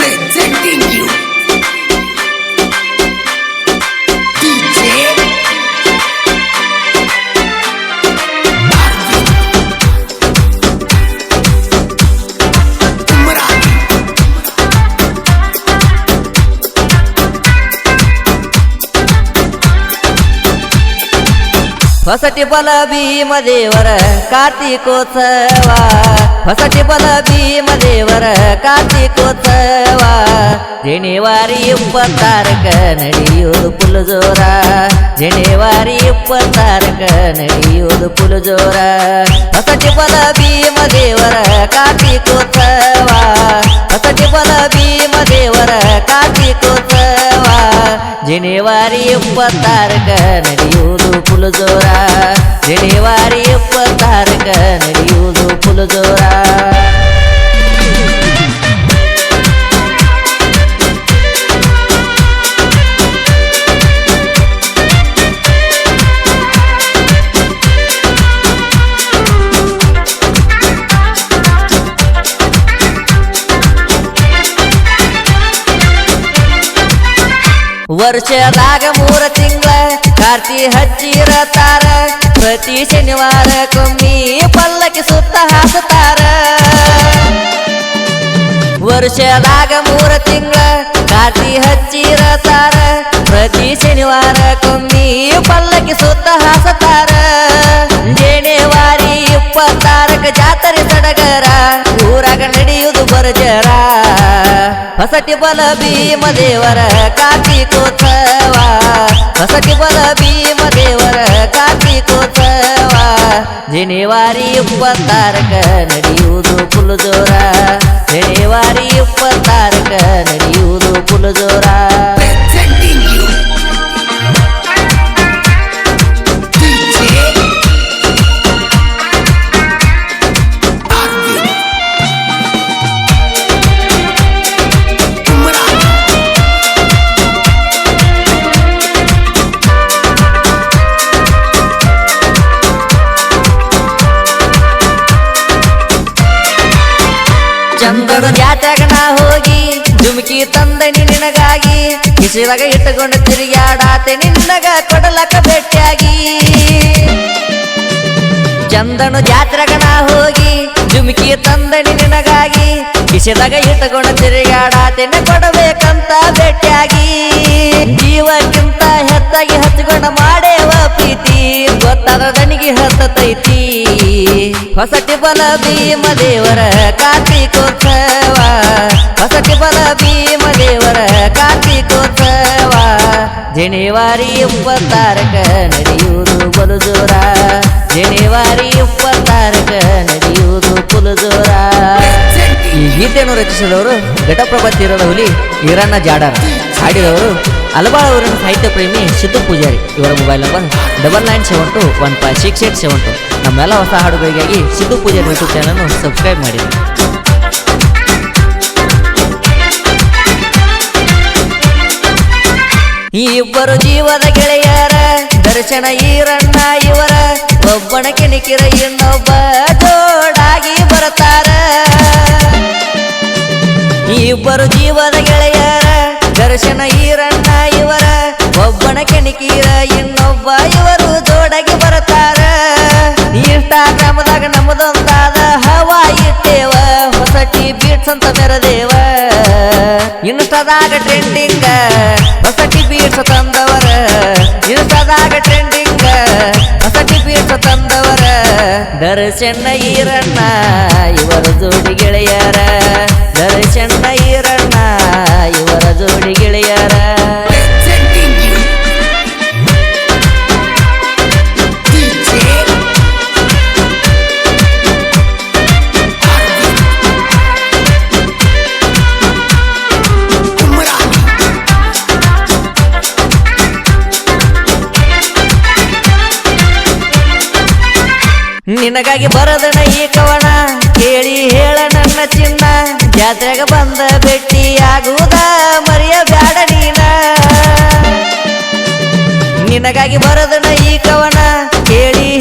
presenting you DJ Arvind Umrani Hosati ಬಲ ಭೀಮ ದೇವರ ಕಾರ್ತಿಕೋತ್ಸವ ಹೊಸಟಿ ಬಲ ಭೀಮ ದೇವರ ಕಾರ್ತಿಕೋತ್ಸವ. ಜನಿವಾರಿ ಇಪ್ಪತ್ತಾರಕ ನಡೆಯೋದು ಪುಲ್ ಜೋರ ಜನಿವಾರಿ ಇಪ್ಪತ್ತಾರಕ ನಡೆಯೋದು ಪುಲ್ ಜೋರ ಹೊಸಟಿ ಬಲ ಭೀಮ ದೇವರ ಕಾರ್ತಿಕೋತ್ಸವ. ಹೊಸಟಿ ಬಲ ಭೀಮ ದೇವರ ಕಾರ್ತಿಕೋತ್ಸವ. ಜನಿವಾರಿ ಇಪ್ಪತ್ತಾರಕ ನಡೆಯೋದು ಪುಲ್ ಜೋರ ಜನಿವಾರಿ ಇಪ್ಪತ್ತಾರಕ ವರ್ಷದಾಗ ಮೂರ ತಿಂಗಳ ಕಾರ್ತಿ ಹಚ್ಚಿರತಾರ ಪ್ರತಿ ಶನಿವಾರ ಕೊಮ್ಮಿ ಪಲ್ಲಕ್ಕಿ ಸುತ್ತ ಹಾಸುತ್ತಾರ ವರ್ಷದಾಗ ಮೂರ ತಿಂಗಳ ಕಾರ್ತಿ ಹಚ್ಚಿರತಾರ ಪ್ರತಿ ಶನಿವಾರ ಕೊಮ್ಮಿ ಪಲ್ಲಕ್ಕಿ ಸುತ್ತ ಹಾಸತಾರ ಜನವರಿ ಇಪ್ಪತ್ತಾರಕ ಜಾತ್ರೆ ಸಡಗರ. ಊರಾಗ ನಡೆಯುವುದು ಬರಜರ ಹೊಸಟಿ ಬಲ ಭೀಮ ದೇವರ ಕಾರ್ತಿಕೋತ್ಸವ. ಹೊಸಟಿ ಬಲ ಭೀಮ ದೇವರ ಕಾರ್ತಿಕೋತ್ಸವ. ಜನಿವಾರಿ ಇಪ್ಪತ್ತಾರಕ ನಡೆಯುವುದು ಪುಲ್ ಜೋರ ಚಂದನ ಜಾತ್ಯಾಗ ನಾ ಹೋಗಿ ಜುಮ್ಕಿ ತಂದನಿ ನಿನಗಾಗಿ, ಕಿಸಿದಾಗ ಇಟ್ಟುಕೊಂಡು ತಿರುಗಾಡಾತೆ ನಿನ್ನಗ ಕೊಡಲಕ ಭೇಟಿಯಾಗಿ. ಚಂದನ ಜಾತ್ರೆಗ ನಾ ಹೋಗಿ ಜುಮ್ಕಿ ತಂದನಿ ನಿನಗಾಗಿ, ಕಿಸಿದಾಗ ಇಟ್ಟುಕೊಂಡು ತಿರುಗಾಡಾತೆನೆ ಕೊಡಬೇಕಂತ ಭೇಟಿಯಾಗಿ. ಜೀವಕ್ಕಿಂತ ಹೆಚ್ಚಾಗಿ ಹಚ್ಕೊಂಡು ಮಾಡೇವ ಪ್ರೀತಿ, ಗೊತ್ತಾದ ನನಗೆ ಹತ್ತತೈತಿ. ಹೊಸಟಿ ಬಲ ಭೀಮ ದೇವರ ಕಾರ್ತಿಕೋತ್ಸವ ಹೊಸಟಿ ಬಲ ಭೀಮ ದೇವರ ಕಾರ್ತಿಕೋತ್ಸವ ಜನಿವಾರಿ ಇಪ್ಪತ್ತಾರಕ ನಡೆಯುವುದು ಬಲು ಜೋರ ಜನಿವಾರಿ ಇಪ್ಪತ್ತಾರಕ ನಡೆಯುವುದು ಪುಲು ಜೋರ ಈ ಗೀತೆಯನ್ನು ರಚಿಸಿದವರು ಘಟಪ್ರಭಾ ತೀರದ ಹುಲಿ ಈರಣ್ಣ ಜಾಡರ್. ಹಾಡಿದವರು ಹಲವಾರು ಅವರನ್ನು ಸಾಹಿತ್ಯ ಪ್ರೇಮಿ ಸಿದ್ದು ಪೂಜಾರಿ. ಇವರ mobile number double nine seven two one five six eight seven two ನಮ್ಮೆಲ್ಲ ಹೊಸ ಹಾಡುಗಳಿಗಾಗಿ ಸಿದ್ದು ಪೂಜೆ ಯೂಟ್ಯೂಬ್ ಚಾನಲ್ನ ಸಬ್ಸ್ಕ್ರೈಬ್ ಮಾಡಿ ಈ ಇಬ್ಬರು ಜೀವದ ಗೆಳೆಯರ, ದರ್ಶನ ಈರಣ್ಣ ಇವರ ಒಬ್ಬನ ಕೆಣಕಿರ ಇನ್ನೊಬ್ಬ ಜೋಡಾಗಿ ಬರುತ್ತಾರ. ಈ ಇಬ್ಬರು ಜೀವದ ಗೆಳೆಯರ, ದರ್ಶನ ಈರಣ್ಣ ಬೀಟ್ಸ್ ಅಂತ ಬೆರದೇವ ಇನ್ಸ್ಟಾದಾಗ ಟ್ರೆಂಡಿಂಗ್ ಹೊಸಟಿ ಬೀಟ್ಸ್ ತಂದವರ. ಇನ್ಸ್ಟಾದಾಗ ಟ್ರೆಂಡಿಂಗ್ ಹೊಸಟಿ ಬೀಟ್ಸ್ ತಂದವರ. ದರ್ಶನ ಈರಣ್ಣ, ಇವರ ಜೋಡಿ ಗೆಳೆಯರ. ದರ್ಶನ ಈರಣ್ಣ, ಇವರ ಜೋಡಿ ನಿನಗಾಗಿ ಬರದನ ಈ ಕವನ ಕೇಳಿ ಹೇಳ ನನ್ನ ಚಿನ್ನ. ಜಾತ್ರೆಗೆ ಬಂದ ಭೇಟಿಯಾಗುವುದ ಮರಿಯ ಬ್ಯಾಡ ನೀನ. ನಿನಗಾಗಿ ಬರದನ ಈ ಕವನ ಕೇಳಿ